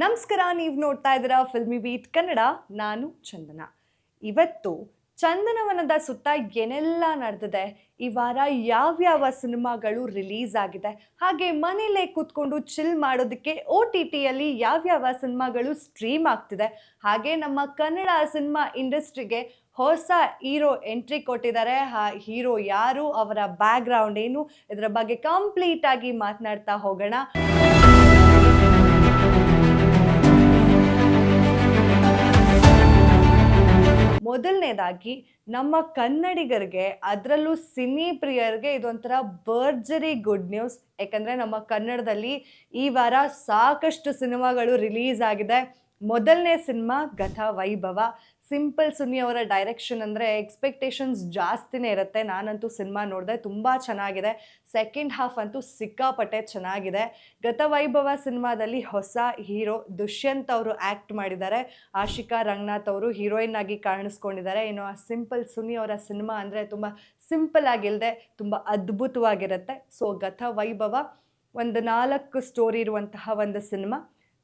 ನಮಸ್ಕಾರ, ನೀವು ನೋಡ್ತಾ ಇದ್ದೀರಾ ಫಿಲ್ಮಿ ಬೀಟ್ ಕನ್ನಡ, ನಾನು ಚಂದನ. ಇವತ್ತು ಚಂದನವನದ ಸುತ್ತ ಏನೆಲ್ಲ ನಡೆದಿದೆ? ಈ ವಾರ ಯಾವ್ಯಾವ ಸಿನಿಮಾಗಳು ರಿಲೀಸ್ ಆಗಿದೆ? ಹಾಗೆ ಮನೇಲೇ ಕೂತ್ಕೊಂಡು ಚಿಲ್ ಮಾಡೋದಕ್ಕೆ ಒ ಟಿ ಟಿಯಲ್ಲಿ ಯಾವ್ಯಾವ ಸಿನಿಮಾಗಳು ಸ್ಟ್ರೀಮ್ ಆಗ್ತಿದೆ? ಹಾಗೆ ನಮ್ಮ ಕನ್ನಡ ಸಿನಿಮಾ ಇಂಡಸ್ಟ್ರಿಗೆ ಹೊಸ ಹೀರೋ ಎಂಟ್ರಿ ಕೊಟ್ಟಿದ್ದಾರೆ. ಆ ಹೀರೋ ಯಾರು? ಅವರ ಬ್ಯಾಕ್ಗ್ರೌಂಡ್ ಏನು? ಇದರ ಬಗ್ಗೆ ಕಂಪ್ಲೀಟಾಗಿ ಮಾತನಾಡ್ತಾ ಹೋಗೋಣ. ಮೊದಲನೇದಾಗಿ ನಮ್ಮ ಕನ್ನಡಿಗರಿಗೆ ಅದರಲ್ಲೂ ಸಿನಿ ಪ್ರಿಯರಿಗೆ ಇದೊಂಥರ ಬರ್ಜರಿ ಗುಡ್ ನ್ಯೂಸ್ ಯಾಕಂದರೆ ನಮ್ಮ ಕನ್ನಡದಲ್ಲಿ ಈ ವಾರ ಸಾಕಷ್ಟು ಸಿನಿಮಾಗಳು ರಿಲೀಸ್ ಆಗಿದೆ. ಮೊದಲನೇ ಸಿನಿಮಾ ಗಥ ವೈಭವ. ಸಿಂಪಲ್ ಸುನಿ ಅವರ ಡೈರೆಕ್ಷನ್ ಅಂದರೆ ಎಕ್ಸ್ಪೆಕ್ಟೇಷನ್ಸ್ ಜಾಸ್ತಿನೇ ಇರುತ್ತೆ. ನಾನಂತೂ ಸಿನಿಮಾ ನೋಡಿದೆ, ತುಂಬ ಚೆನ್ನಾಗಿದೆ. ಸೆಕೆಂಡ್ ಹಾಫ್ ಅಂತೂ ಸಿಕ್ಕಾಪಟ್ಟೆ ಚೆನ್ನಾಗಿದೆ. ಗತ ವೈಭವ ಸಿನಿಮಾದಲ್ಲಿ ಹೊಸ ಹೀರೋ ದುಷ್ಯಂತ್ ಅವರು ಆ್ಯಕ್ಟ್ ಮಾಡಿದ್ದಾರೆ. ಆಶಿಕಾ ರಂಗನಾಥ್ ಅವರು ಹೀರೋಯಿನ್ ಆಗಿ ಕಾಣಿಸ್ಕೊಂಡಿದ್ದಾರೆ. ಇನ್ನು ಆ ಸಿಂಪಲ್ ಸುನಿ ಅವರ ಸಿನಿಮಾ ಅಂದರೆ ತುಂಬ ಸಿಂಪಲ್ ಆಗಿಲ್ಲದೆ ತುಂಬ ಅದ್ಭುತವಾಗಿರುತ್ತೆ. ಸೊ ಗತ ವೈಭವ, ಒಂದು ನಾಲ್ಕು ಸ್ಟೋರಿ ಇರುವಂತಹ ಒಂದು ಸಿನಿಮಾ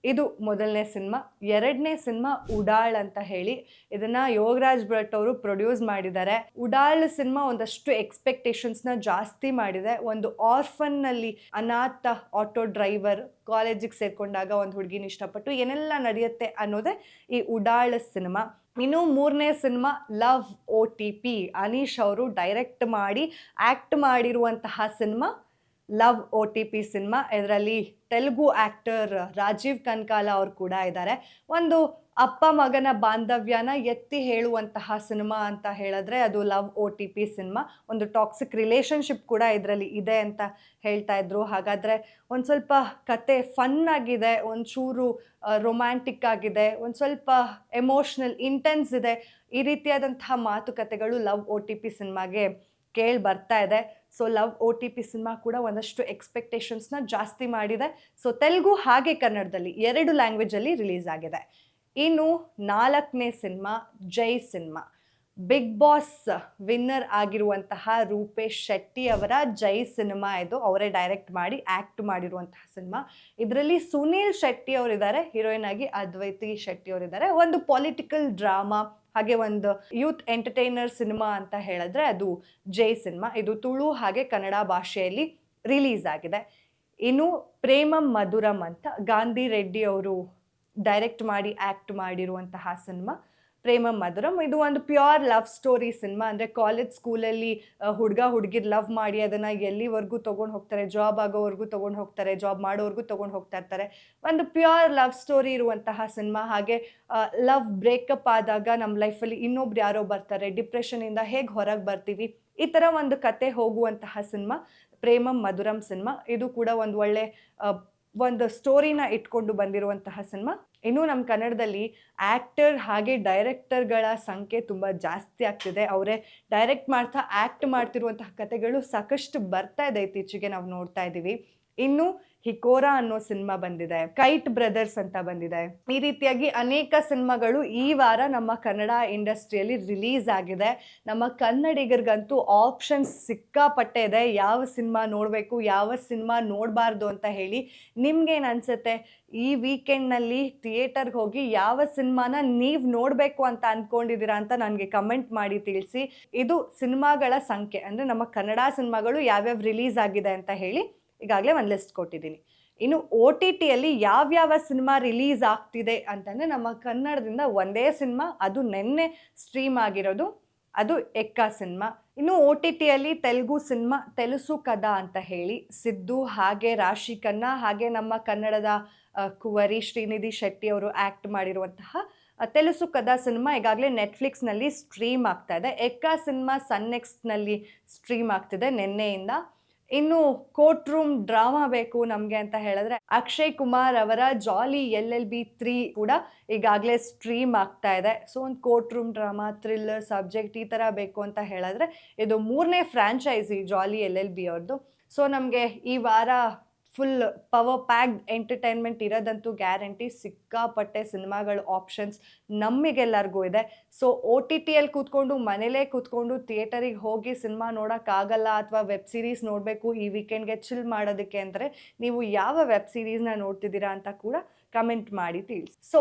ಇದು ಮೊದಲನೇ ಸಿನಿಮಾ. ಎರಡನೇ ಸಿನಿಮಾ ಉಡಾಳ್ ಅಂತ ಹೇಳಿ. ಇದನ್ನ ಯೋಗರಾಜ್ ಭಟ್ ಅವರು ಪ್ರೊಡ್ಯೂಸ್ ಮಾಡಿದ್ದಾರೆ. ಉಡಾಳ್ ಸಿನಿಮಾ ಒಂದಷ್ಟು ಎಕ್ಸ್ಪೆಕ್ಟೇಷನ್ಸ್ನ ಜಾಸ್ತಿ ಮಾಡಿದೆ. ಒಂದು ಆರ್ಫನ್ನಲ್ಲಿ ಅನಾಥ ಆಟೋ ಡ್ರೈವರ್ ಕಾಲೇಜಿಗೆ ಸೇರ್ಕೊಂಡಾಗ ಒಂದು ಹುಡುಗಿನ ಇಷ್ಟಪಟ್ಟು ಏನೆಲ್ಲ ನಡೆಯುತ್ತೆ ಅನ್ನೋದೇ ಈ ಉಡಾಳ್ ಸಿನಿಮಾ. ಇನ್ನು ಮೂರನೇ cinema Love O T P. Anish ಅವರು ಡೈರೆಕ್ಟ್ ಮಾಡಿ ಆ್ಯಕ್ಟ್ ಮಾಡಿರುವಂತಹ cinema Love O T P cinema. ಇದರಲ್ಲಿ ತೆಲುಗು ಆ್ಯಕ್ಟರ್ ರಾಜೀವ್ ಕನ್ಕಾಲ ಅವರು ಕೂಡ ಇದ್ದಾರೆ ಒಂದು ಅಪ್ಪ ಮಗನ ಬಾಂಧವ್ಯನ ಎತ್ತಿ ಹೇಳುವಂತಹ ಸಿನಿಮಾ ಅಂತ ಹೇಳಿದ್ರೆ ಅದು Love O T P cinema. ಒಂದು ಟಾಕ್ಸಿಕ್ ರಿಲೇಷನ್ಶಿಪ್ ಕೂಡ ಇದರಲ್ಲಿ ಇದೆ ಅಂತ ಹೇಳ್ತಾ ಇದ್ರು. ಹಾಗಾದರೆ ಒಂದು ಸ್ವಲ್ಪ ಕತೆ ಫನ್ ಆಗಿದೆ, ಒಂಚೂರು ರೊಮ್ಯಾಂಟಿಕ್ ಆಗಿದೆ, ಒಂದು ಸ್ವಲ್ಪ ಎಮೋಷ್ನಲ್ ಇಂಟೆನ್ಸ್ ಇದೆ. ಈ ರೀತಿಯಾದಂತಹ ಮಾತುಕತೆಗಳು ಲವ್ ಒ ಟಿ ಪಿ ಸಿನಿಮಾಗೆ ಕೇಳಿ ಬರ್ತಾ ಇದೆ. So Love O T P cinema ಕೂಡ ಒಂದಷ್ಟು ಎಕ್ಸ್ಪೆಕ್ಟೇಷನ್ಸ್ನ ಜಾಸ್ತಿ ಮಾಡಿದೆ. ಸೊ ತೆಲುಗು ಹಾಗೆ ಕನ್ನಡದಲ್ಲಿ ಎರಡು ಲ್ಯಾಂಗ್ವೇಜಲ್ಲಿ ರಿಲೀಸ್ ಆಗಿದೆ. ಇನ್ನು ನಾಲ್ಕನೇ cinema Jai cinema Bigg Boss winner ಆಗಿರುವಂತಹ ರೂಪೇಶ್ ಶೆಟ್ಟಿ ಅವರ ಜೈ ಸಿನಿಮಾ ಇದು ಅವರೇ ಡೈರೆಕ್ಟ್ ಮಾಡಿ ಆ್ಯಕ್ಟ್ ಮಾಡಿರುವಂತಹ ಸಿನಿಮಾ ಇದರಲ್ಲಿ ಸುನೀಲ್ ಶೆಟ್ಟಿ ಅವರಿದ್ದಾರೆ ಹೀರೋಯಿನ್ ಆಗಿ ಅದ್ವೈತಿ ಶೆಟ್ಟಿ ಅವರಿದ್ದಾರೆ. ಒಂದು ಪೊಲಿಟಿಕಲ್ ಡ್ರಾಮಾ ಹಾಗೆ ಒಂದು ಯೂತ್ ಎಂಟರ್ಟೈನರ್ ಸಿನಿಮಾ ಅಂತ ಹೇಳಿದ್ರೆ ಅದು ಜೈ ಸಿನಿಮಾ. ಇದು ತುಳು ಹಾಗೆ ಕನ್ನಡ ಭಾಷೆಯಲ್ಲಿ ರಿಲೀಸ್ ಆಗಿದೆ. ಇನ್ನು ಪ್ರೇಮಂ ಮಧುರಂ ಅಂತ ಗಾಂಧಿ ರೆಡ್ಡಿ ಅವರು ಡೈರೆಕ್ಟ್ ಮಾಡಿ ಆ್ಯಕ್ಟ್ ಮಾಡಿರುವಂತಹ ಸಿನಿಮಾ. ಪ್ರೇಮಂ ಮಧುರಂ. ಇದು ಒಂದು ಪ್ಯೂರ್ ಲವ್ ಸ್ಟೋರಿ ಸಿನಿಮಾ ಅಂದರೆ ಕಾಲೇಜ್ ಸ್ಕೂಲಲ್ಲಿ ಹುಡುಗ ಹುಡುಗಿರ್ ಲವ್ ಮಾಡಿ ಅದನ್ನು ಎಲ್ಲಿವರೆಗೂ ತೊಗೊಂಡು ಹೋಗ್ತಾರೆ ಜಾಬ್ ಆಗೋವರೆಗೂ ತೊಗೊಂಡು ಹೋಗ್ತಾರೆ ಜಾಬ್ ಮಾಡೋವರೆಗೂ ತೊಗೊಂಡು ಹೋಗ್ತಾ ಇರ್ತಾರೆ. ಒಂದು ಪ್ಯೂರ್ ಲವ್ ಸ್ಟೋರಿ ಇರುವಂತಹ ಸಿನಿಮಾ ಹಾಗೆ ಲವ್ ಬ್ರೇಕಪ್ ಆದಾಗ ನಮ್ಮ ಲೈಫಲ್ಲಿ ಇನ್ನೊಬ್ರು ಯಾರೋ ಬರ್ತಾರೆ ಡಿಪ್ರೆಷನಿಂದ ಹೇಗೆ ಹೊರಗೆ ಬರ್ತೀವಿ, ಈ ಥರ ಒಂದು ಕತೆ ಹೋಗುವಂತಹ ಸಿನಿಮಾ ಪ್ರೇಮಂ ಮಧುರಂ ಸಿನಿಮಾ ಇದು ಕೂಡ ಒಂದು ಒಳ್ಳೆ ಒಂದು ಸ್ಟೋರಿನ ಇಟ್ಕೊಂಡು ಬಂದಿರುವಂತಹ ಸಿನಿಮಾ ಇನ್ನು ನಮ್ಮ ಕನ್ನಡದಲ್ಲಿ ಆ್ಯಕ್ಟರ್ ಹಾಗೆ ಡೈರೆಕ್ಟರ್ಗಳ ಸಂಖ್ಯೆ ತುಂಬ ಜಾಸ್ತಿ ಆಗ್ತಿದೆ. ಅವರೇ ಡೈರೆಕ್ಟ್ ಮಾಡ್ತಾ ಆ್ಯಕ್ಟ್ ಮಾಡ್ತಿರುವಂತಹ ಕತೆಗಳು ಸಾಕಷ್ಟು ಬರ್ತಾ ಇದೆ ಇತ್ತೀಚೆಗೆ ನಾವು ನೋಡ್ತಾ ಇದ್ದೀವಿ. ಇನ್ನು ಹಿಕೋರಾ ಅನ್ನೋ ಸಿನಿಮಾ ಬಂದಿದೆ, ಕೈಟ್ ಬ್ರದರ್ಸ್ ಅಂತ ಬಂದಿದೆ. ಈ ರೀತಿಯಾಗಿ ಅನೇಕ ಸಿನಿಮಾಗಳು ಈ ವಾರ ನಮ್ಮ ಕನ್ನಡ ಇಂಡಸ್ಟ್ರಿಯಲ್ಲಿ ರಿಲೀಸ್ ಆಗಿದೆ. ನಮ್ಮ ಕನ್ನಡಿಗರಿಗಂತೂ ಆಪ್ಷನ್ಸ್ ಸಿಕ್ಕಾಪಟ್ಟೆ ಇದೆ. ಯಾವ ಸಿನಿಮಾ ನೋಡಬೇಕು, ಯಾವ ಸಿನಿಮಾ ನೋಡಬಾರ್ದು ಅಂತ ಹೇಳಿ ನಿಮ್ಗೇನು ಅನ್ಸುತ್ತೆ? ಈ ವೀಕೆಂಡ್ನಲ್ಲಿ ಥಿಯೇಟರ್ಗೆ ಹೋಗಿ ಯಾವ ಸಿನಿಮಾನ ನೀವು ನೋಡಬೇಕು ಅಂತ ಅಂದ್ಕೊಂಡಿದ್ದೀರಾ ಅಂತ ನನಗೆ ಕಮೆಂಟ್ ಮಾಡಿ ತಿಳಿಸಿ. ಇದು ಸಿನಿಮಾಗಳ ಸಂಖ್ಯೆ, ಅಂದರೆ ನಮ್ಮ ಕನ್ನಡ ಸಿನಿಮಾಗಳು ಯಾವ್ಯಾವ ರಿಲೀಸ್ ಆಗಿದೆ ಅಂತ ಹೇಳಿ ಈಗಾಗಲೇ ಒಂದು ಲಿಸ್ಟ್ ಕೊಟ್ಟಿದ್ದೀನಿ. ಇನ್ನು ಒ ಟಿ ಟಿಯಲ್ಲಿ ಯಾವ್ಯಾವ ಸಿನಿಮಾ ರಿಲೀಸ್ ಆಗ್ತಿದೆ ಅಂತಂದರೆ ನಮ್ಮ ಕನ್ನಡದಿಂದ ಒಂದೇ ಸಿನಿಮಾ, ಅದು ನೆನ್ನೆ ಸ್ಟ್ರೀಮ್ ಆಗಿರೋದು, ಅದು ಎಕ್ಕ ಸಿನಿಮಾ. ಇನ್ನು ಒ ಟಿ ಟಿಯಲ್ಲಿ ತೆಲುಗು ಸಿನಿಮಾ, ತೆಲುಸು ಕದ ಅಂತ ಹೇಳಿ, ಸಿದ್ದು ಹಾಗೆ ರಾಶಿ ಖನ್ನಾ ಹಾಗೆ ನಮ್ಮ ಕನ್ನಡದ ಕುವರಿ ಶ್ರೀನಿಧಿ ಶೆಟ್ಟಿ ಅವರು ಆ್ಯಕ್ಟ್ ಮಾಡಿರುವಂತಹ ತೆಲುಸು ಕದ ಸಿನಿಮಾ ಈಗಾಗಲೇ ನೆಟ್ಫ್ಲಿಕ್ಸ್ನಲ್ಲಿ ಸ್ಟ್ರೀಮ್ ಆಗ್ತಾ ಇದೆ. ಎಕ್ಕ ಸಿನಿಮಾ ಸನ್ ನೆಕ್ಸ್ಟ್ನಲ್ಲಿ ಸ್ಟ್ರೀಮ್ ಆಗ್ತಿದೆ ನಿನ್ನೆಯಿಂದ. ಇನ್ನು ಕೋರ್ಟ್ ರೂಮ್ ಡ್ರಾಮಾ ಬೇಕು ನಮಗೆ ಅಂತ ಹೇಳಿದ್ರೆ ಅಕ್ಷಯ್ ಕುಮಾರ್ ಅವರ Jolly L L B three ಕೂಡ ಈಗಾಗಲೇ ಸ್ಟ್ರೀಮ್ ಆಗ್ತಾ ಇದೆ. ಸೊ ಒಂದು court room drama thriller subject ಈ ಥರ ಬೇಕು ಅಂತ ಹೇಳಿದ್ರೆ ಇದು ಮೂರನೇ franchise Jolly L L B ಅವ್ರದ್ದು ಸೊ ನಮಗೆ ಈ ವಾರ ಫುಲ್ ಪವರ್ ಪ್ಯಾಕ್ಡ್ ಎಂಟರ್ಟೈನ್ಮೆಂಟ್ ಇರೋದಂತೂ ಗ್ಯಾರಂಟಿ ಸಿಕ್ಕಾಪಟ್ಟೆ ಸಿನಿಮಾಗಳ ಆಪ್ಷನ್ಸ್ ನಮಗೆಲ್ಲರಿಗೂ ಇದೆ. ಸೊ ಒ ಟಿ ಟಿಯಲ್ಲಿ ಕೂತ್ಕೊಂಡು, ಮನೇಲೇ ಕೂತ್ಕೊಂಡು ಥಿಯೇಟರಿಗೆ ಹೋಗಿ ಸಿನಿಮಾ ನೋಡೋಕ್ಕಾಗಲ್ಲ ಅಥವಾ ವೆಬ್ ಸೀರೀಸ್ ನೋಡಬೇಕು ಈ ವೀಕೆಂಡ್ಗೆ ಚಿಲ್ ಮಾಡೋದಕ್ಕೆ ಅಂದರೆ ನೀವು ಯಾವ ವೆಬ್ ಸೀರೀಸ್ನ ನೋಡ್ತಿದ್ದೀರಾ ಅಂತ ಕೂಡ ಕಮೆಂಟ್ ಮಾಡಿ ತಿಳಿಸಿ. ಸೊ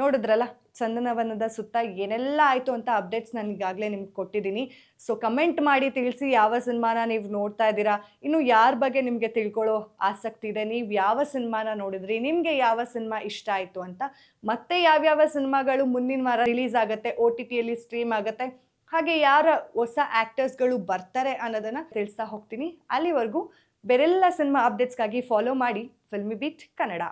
ನೋಡಿದ್ರಲ್ಲ, ಚಂದನವನದ ಸುತ್ತ ಏನೆಲ್ಲ ಆಯಿತು ಅಂತ ಅಪ್ಡೇಟ್ಸ್ ನಾನು ಈಗಾಗಲೇ ನಿಮ್ಗೆ ಕೊಟ್ಟಿದ್ದೀನಿ. ಸೊ ಕಮೆಂಟ್ ಮಾಡಿ ತಿಳಿಸಿ ಯಾವ ಸಿನಿಮಾನ ನೀವು ನೋಡ್ತಾ ಇದ್ದೀರಾ? ಇನ್ನು ಯಾರ ಬಗ್ಗೆ ನಿಮಗೆ ತಿಳ್ಕೊಳ್ಳೋ ಆಸಕ್ತಿ ಇದೆ? ನೀವು ಯಾವ ಸಿನಿಮಾನ ನೋಡಿದ್ರಿ? ನಿಮಗೆ ಯಾವ ಸಿನಿಮಾ ಇಷ್ಟ ಆಯಿತು ಅಂತ ಮತ್ತೆ ಯಾವ್ಯಾವ ಸಿನಿಮಾಗಳು ಮುಂದಿನ ವಾರ ರಿಲೀಸ್ ಆಗುತ್ತೆ ಒ ಟಿ ಟಿಯಲ್ಲಿ ಸ್ಟ್ರೀಮ್ ಆಗುತ್ತೆ, ಹಾಗೆ ಯಾರ ಹೊಸ ಆ್ಯಕ್ಟರ್ಸ್ಗಳು ಬರ್ತಾರೆ ಅನ್ನೋದನ್ನು ತಿಳಿಸ್ತಾ ಹೋಗ್ತೀನಿ. ಅಲ್ಲಿವರೆಗೂ ಬೇರೆಲ್ಲ ಸಿನಿಮಾ ಅಪ್ಡೇಟ್ಸ್ಗಾಗಿ ಫಾಲೋ ಮಾಡಿ ಫಿಲ್ಮಿ ಬೀಟ್ ಕನ್ನಡ